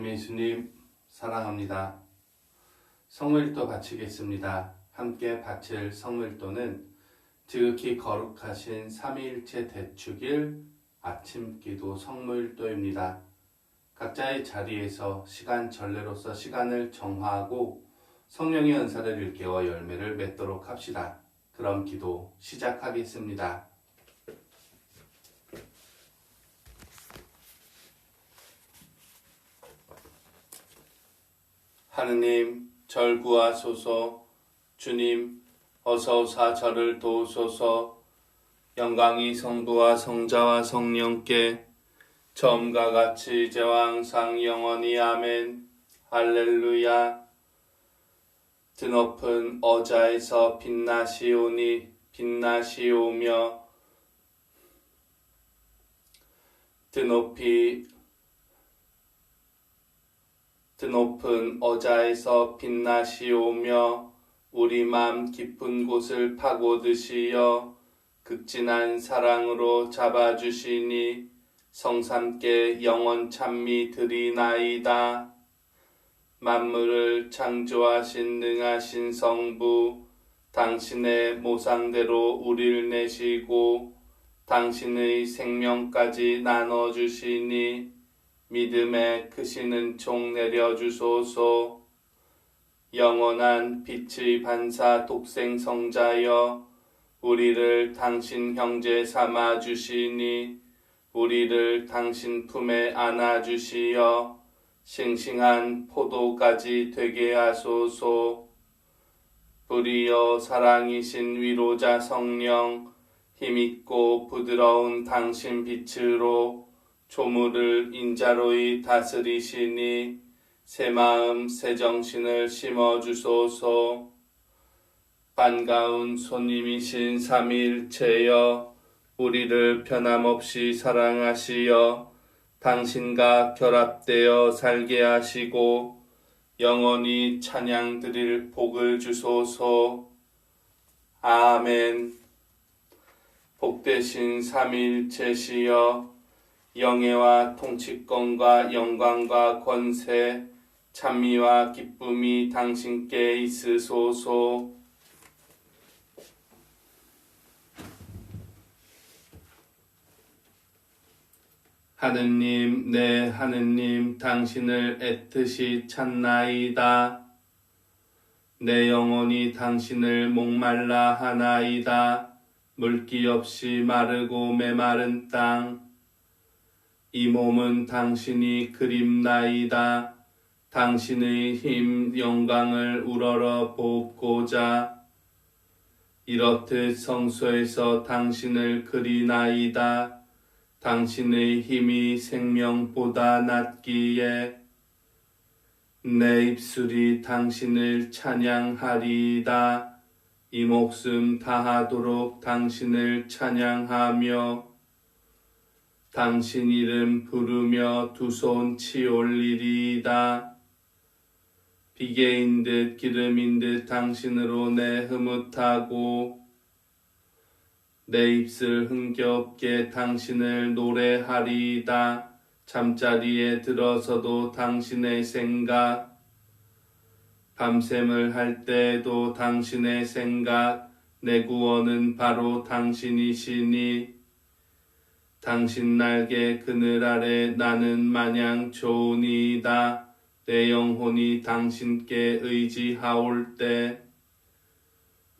만큼 예수님 사랑합니다. 성물도 바치겠습니다. 함께 바칠 성물도는 지극히 거룩하신 삼위일체 대축일 아침기도 성물도입니다. 각자의 자리에서 시간 전례로서 시간을 정화하고 성령의 은사를 일깨워 열매를 맺도록 합시다. 그럼 기도 시작하겠습니다. 하느님, 절 구하소서. 주님, 어서 오사 저를 도우소서. 영광이 성부와 성자와 성령께 처음과 같이 이제와 항상 영원히 아멘. 할렐루야. 드높은 어자에서 빛나시오니 빛나시오며 드높이 드높은 어자에서 빛나시 오며 우리 맘 깊은 곳을 파고드시어 극진한 사랑으로 잡아주시니 성삼께 영원 찬미 드리나이다. 만물을 창조하신 능하신 성부 당신의 모상대로 우리를 내시고 당신의 생명까지 나눠주시니 믿음에 크시는 총 내려 주소서. 영원한 빛의 반사 독생 성자여 우리를 당신 형제 삼아 주시니 우리를 당신 품에 안아 주시어 싱싱한 포도까지 되게 하소서. 불이여 사랑이신 위로자 성령 힘있고 부드러운 당신 빛으로 조물을 인자로이 다스리시니 새 마음 새 정신을 심어 주소서. 반가운 손님이신 삼일체여 우리를 변함없이 사랑하시어 당신과 결합되어 살게 하시고 영원히 찬양 드릴 복을 주소서. 아멘. 복되신 삼일체시여 영예와 통치권과 영광과 권세, 찬미와 기쁨이 당신께 있으소서. 하느님, 내 하느님, 당신을 애뜻이 찾나이다. 내 영혼이 당신을 목말라 하나이다. 물기 없이 마르고 메마른 땅. 이 몸은 당신이 그립나이다. 당신의 힘, 영광을 우러러 보고자 이렇듯 성소에서 당신을 그리나이다. 당신의 힘이 생명보다 낫기에 내 입술이 당신을 찬양하리이다. 이 목숨 다하도록 당신을 찬양하며 당신 이름 부르며 두 손 치올리리이다. 비계인 듯 기름인 듯 당신으로 내 흐뭇하고 내 입술 흥겹게 당신을 노래하리이다. 잠자리에 들어서도 당신의 생각 밤샘을 할 때에도 당신의 생각 내 구원은 바로 당신이시니 당신 날개 그늘 아래 나는 마냥 좋으니이다. 내 영혼이 당신께 의지하올 때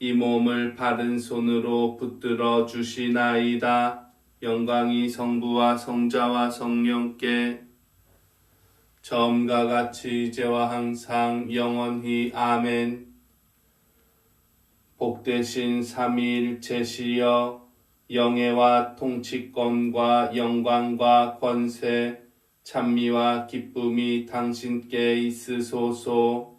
이 몸을 바른 손으로 붙들어 주시나이다. 영광이 성부와 성자와 성령께 처음과 같이 이제와 항상 영원히 아멘. 복되신 삼위일체시여 영예와 통치권과 영광과 권세, 찬미와 기쁨이 당신께 있으소서.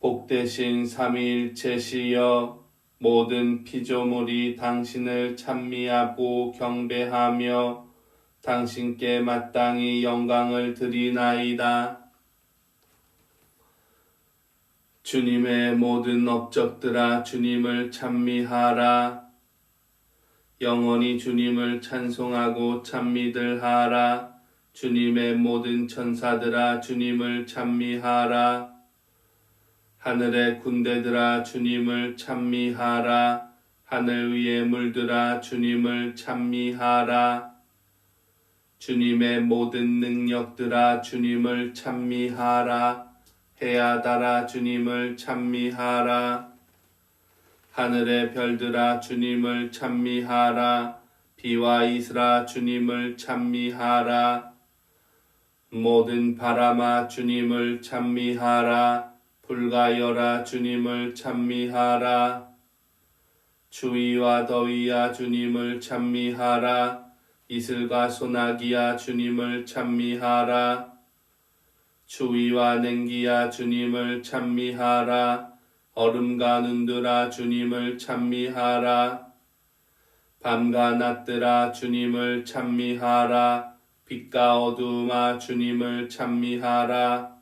복되신 삼위일체시여 모든 피조물이 당신을 찬미하고 경배하며 당신께 마땅히 영광을 드리나이다. 주님의 모든 업적들아 주님을 찬미하라. 영원히 주님을 찬송하고 찬미들 하라. 주님의 모든 천사들아 주님을 찬미하라. 하늘의 군대들아 주님을 찬미하라. 하늘 위의 물들아 주님을 찬미하라. 주님의 모든 능력들아 주님을 찬미하라. 해야 달아 주님을 찬미하라 하늘의 별들아 주님을 찬미하라. 비와 이슬아 주님을 찬미하라. 모든 바람아 주님을 찬미하라. 열아 주님을 찬미하라. 추위와 더위야 주님을 찬미하라. 이슬과 소나기야 주님을 찬미하라. 추위와 냉기야 주님을 찬미하라 얼음과 눈들아 주님을 찬미하라. 밤과 낮들아 주님을 찬미하라. 빛과 어두움아 주님을 찬미하라.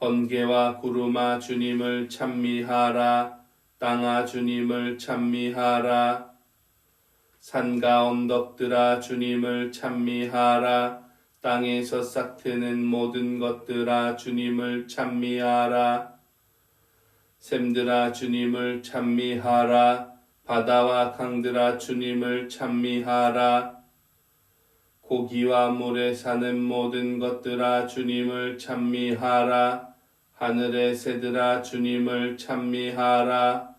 번개와 구름아 주님을 찬미하라. 땅아 주님을 찬미하라. 산과 언덕들아 주님을 찬미하라. 땅에서 싹트는 모든 것들아 주님을 찬미하라 샘들아 주님을 찬미하라. 바다와 강들아 주님을 찬미하라. 고기와 물에 사는 모든 것들아 주님을 찬미하라. 하늘의 새들아 주님을 찬미하라.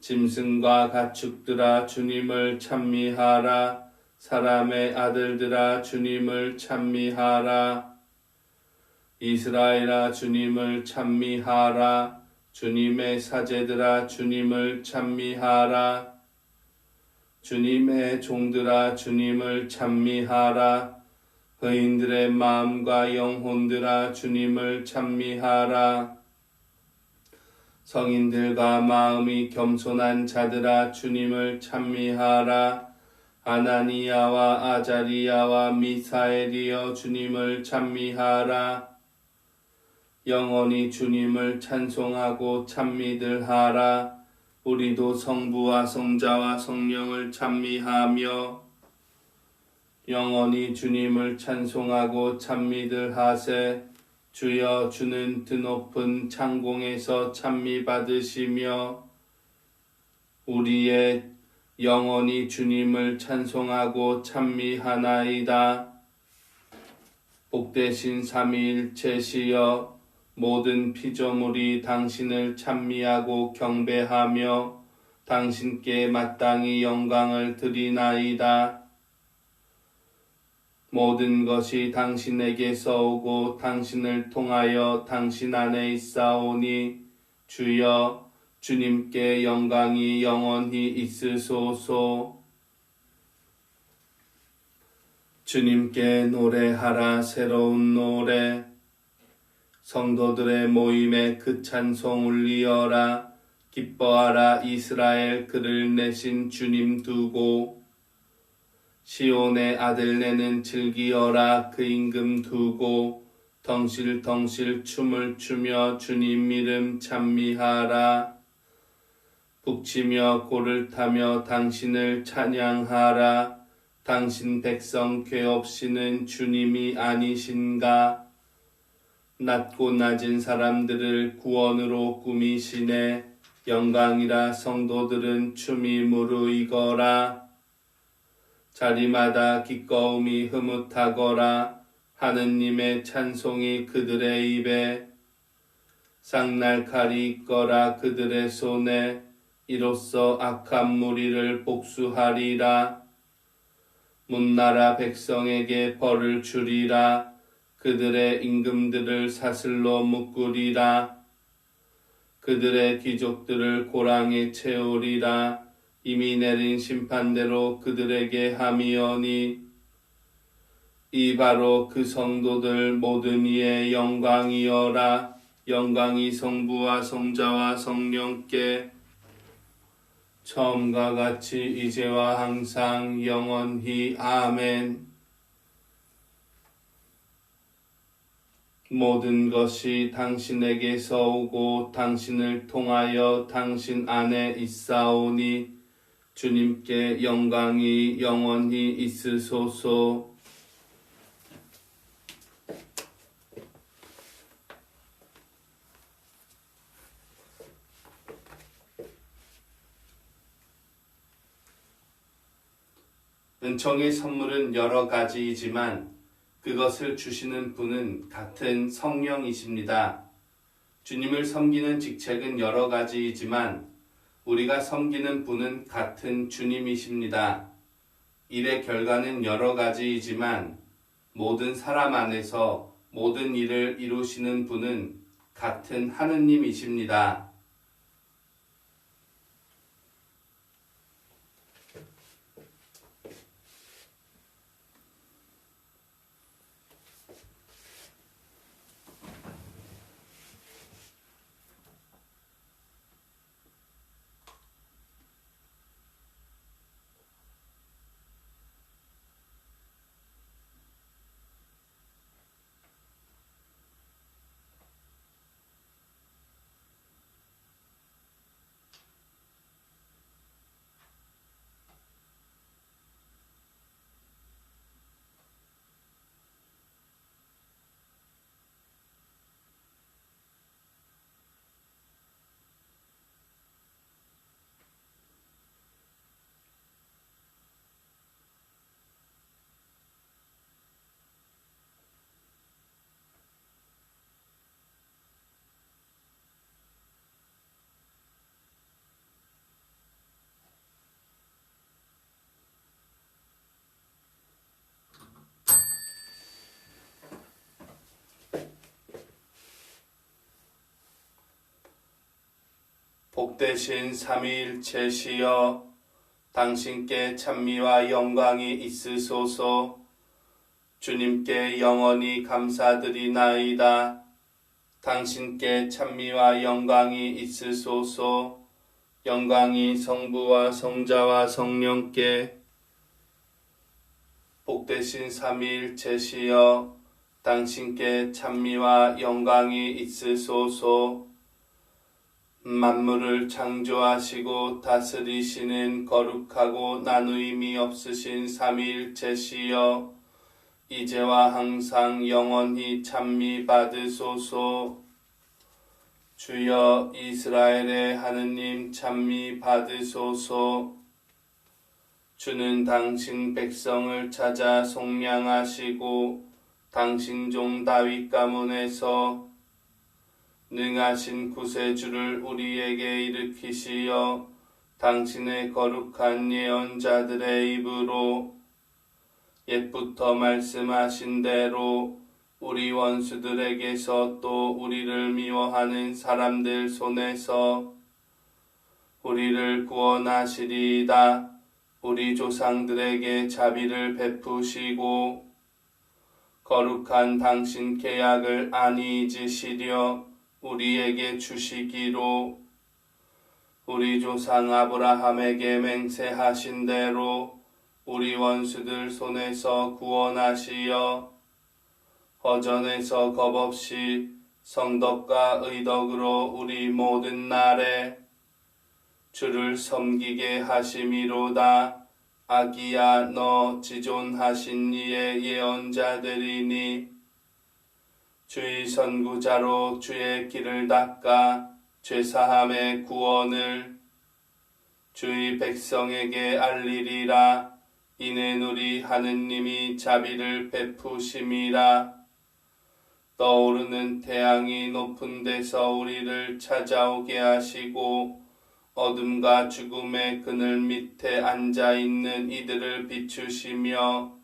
짐승과 가축들아 주님을 찬미하라. 사람의 아들들아 주님을 찬미하라 이스라엘아 주님을 찬미하라. 주님의 사제들아 주님을 찬미하라. 주님의 종들아 주님을 찬미하라. 의인들의 마음과 영혼들아 주님을 찬미하라. 성인들과 마음이 겸손한 자들아 주님을 찬미하라. 아나니아와 아자리아와 미사엘이여 주님을 찬미하라 영원히 주님을 찬송하고 찬미들 하라 우리도 성부와 성자와 성령을 찬미하며 영원히 주님을 찬송하고 찬미들 하세 주여 주는 드높은 창공에서 찬미 받으시며 우리의 영원히 주님을 찬송하고 찬미하나이다. 복되신 삼위일체시여 모든 피조물이 당신을 찬미하고 경배하며 당신께 마땅히 영광을 드리나이다. 모든 것이 당신에게서 오고 당신을 통하여 당신 안에 있사오니 주여 주님께 영광이 영원히 있으소서. 주님께 노래하라 새로운 노래. 성도들의 모임에 그 찬송 울리어라. 기뻐하라 이스라엘 그를 내신 주님 두고. 시온의 아들 내는 즐기어라 그 임금 두고. 덩실덩실 춤을 추며 주님 이름 찬미하라. 북치며 고를 타며 당신을 찬양하라. 당신 백성 죄 없이는 주님이 아니신가? 낮고 낮은 사람들을 구원으로 꾸미시네. 영광이라 성도들은 춤이 무르이거라. 자리마다 기꺼움이 흐뭇하거라. 하느님의 찬송이 그들의 입에 쌍날칼이 있거라 그들의 손에 이로써 악한 무리를 복수하리라. 문나라 백성에게 벌을 주리라. 그들의 임금들을 사슬로 묶으리라. 그들의 귀족들을 고랑에 채우리라. 이미 내린 심판대로 그들에게 함이오니 이 바로 그 성도들 모든 이의 영광이여라. 영광이 성부와 성자와 성령께 처음과 같이 이제와 항상 영원히 아멘. 모든 것이 당신에게서 오고 당신을 통하여 당신 안에 있사오니 주님께 영광이 영원히 있으소서. 은총의 선물은 여러 가지이지만 그것을 주시는 분은 같은 성령이십니다. 주님을 섬기는 직책은 여러 가지이지만 우리가 섬기는 분은 같은 주님이십니다. 일의 결과는 여러 가지이지만 모든 사람 안에서 모든 일을 이루시는 분은 같은 하느님이십니다. 복되신 삼위일체 시여 당신께 찬미와 영광이 있으소서. 주님께 영원히 감사드리나이다. 당신께 찬미와 영광이 있으소서. 영광이 성부와 성자와 성령께. 복되신 삼위일체 시여 당신께 찬미와 영광이 있으소서 만물을 창조하시고 다스리시는 거룩하고 나누임이 없으신 삼위일체시여 이제와 항상 영원히 찬미 받으소서. 주여 이스라엘의 하느님 찬미 받으소서. 주는 당신 백성을 찾아 속량하시고 당신 종 다윗 가문에서 능하신 구세주를 우리에게 일으키시어 당신의 거룩한 예언자들의 입으로 옛부터 말씀하신 대로 우리 원수들에게서 또 우리를 미워하는 사람들 손에서 우리를 구원하시리이다. 우리 조상들에게 자비를 베푸시고 거룩한 당신 계약을 안히 잊으시려 우리에게 주시기로 우리 조상 아브라함에게 맹세하신 대로 우리 원수들 손에서 구원하시어 허전에서 겁없이 성덕과 의덕으로 우리 모든 날에 주를 섬기게 하심이로다. 아기야 너 지존하신 이의 예언자들이니 주의 선구자로 주의 길을 닦아 죄사함의 구원을 주의 백성에게 알리리라. 이는 우리 하느님이 자비를 베푸심이라. 떠오르는 태양이 높은 데서 우리를 찾아오게 하시고 어둠과 죽음의 그늘 밑에 앉아 있는 이들을 비추시며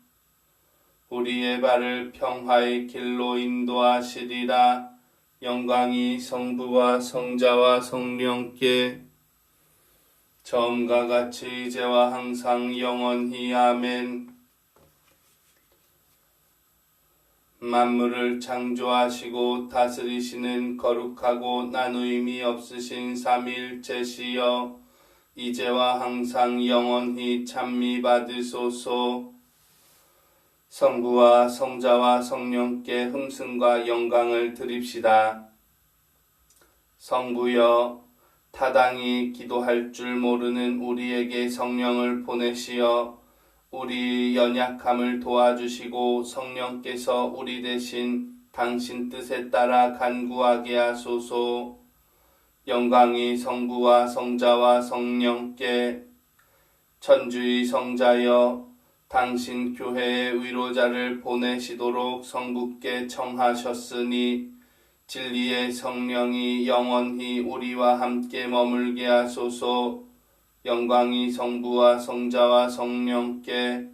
우리의 발을 평화의 길로 인도하시리라 영광이 성부와 성자와 성령께 처음과 같이 이제와 항상 영원히 아멘. 만물을 창조하시고 다스리시는 거룩하고 나누임이 없으신 삼일체시여 이제와 항상 영원히 찬미 받으소서 성부와 성자와 성령께 흠승과 영광을 드립시다. 성부여 타당히 기도할 줄 모르는 우리에게 성령을 보내시어 우리 연약함을 도와주시고 성령께서 우리 대신 당신 뜻에 따라 간구하게 하소서 영광이 성부와 성자와 성령께 천주의 성자여 당신 교회의 위로자를 보내시도록 성부께 청하셨으니 진리의 성령이 영원히 우리와 함께 머물게 하소서. 영광이 성부와 성자와 성령께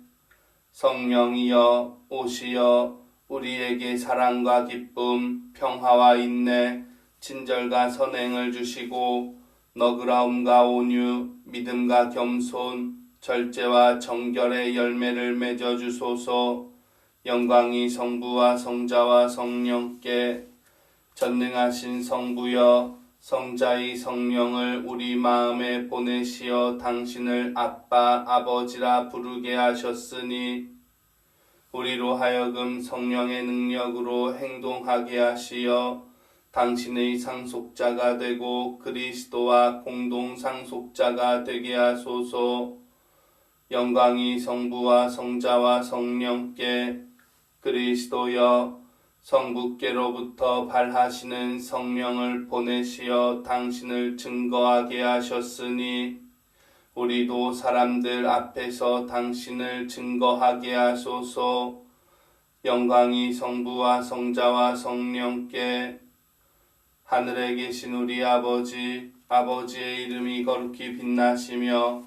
성령이여 오시어 우리에게 사랑과 기쁨 평화와 인내 친절과 선행을 주시고 너그러움과 온유 믿음과 겸손 절제와 정결의 열매를 맺어 주소서. 영광이 성부와 성자와 성령께 전능하신 성부여 성자의 성령을 우리 마음에 보내시어 당신을 아빠 아버지라 부르게 하셨으니 우리로 하여금 성령의 능력으로 행동하게 하시어 당신의 상속자가 되고 그리스도와 공동 상속자가 되게 하소서 영광이 성부와 성자와 성령께 그리스도여 성부께로부터 발하시는 성령을 보내시어 당신을 증거하게 하셨으니 우리도 사람들 앞에서 당신을 증거하게 하소서. 영광이 성부와 성자와 성령께 하늘에 계신 우리 아버지 아버지의 이름이 거룩히 빛나시며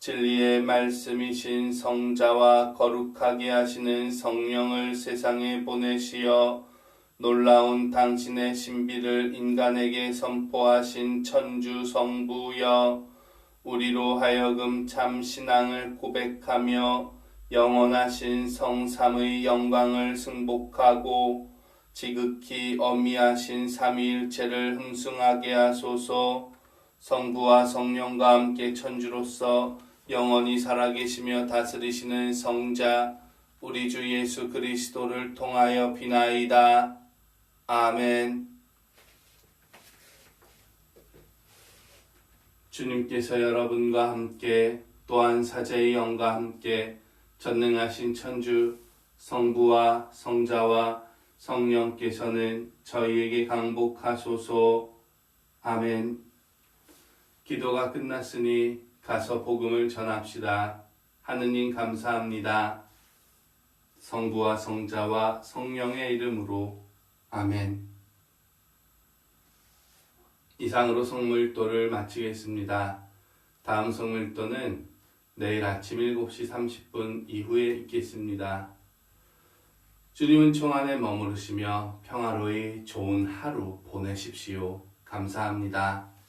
진리의 말씀이신 성자와 거룩하게 하시는 성령을 세상에 보내시어 놀라운 당신의 신비를 인간에게 선포하신 천주 성부여 우리로 하여금 참 신앙을 고백하며 영원하신 성삼의 영광을 승복하고 지극히 어미하신 삼위일체를 흠숭하게 하소서. 성부와 성령과 함께 천주로서 영원히 살아계시며 다스리시는 성자 우리 주 예수 그리스도를 통하여 비나이다. 아멘. 주님께서 여러분과 함께 또한 사제의 영과 함께 전능하신 천주 성부와 성자와 성령께서는 저희에게 강복하소서. 아멘. 기도가 끝났으니 가서 복음을 전합시다. 하느님 감사합니다. 성부와 성자와 성령의 이름으로 아멘. 이상으로 성물도를 마치겠습니다. 다음 성물도는 내일 아침 7시 30분 이후에 있겠습니다. 주님은 총 안에 머무르시며 평화로이 좋은 하루 보내십시오. 감사합니다.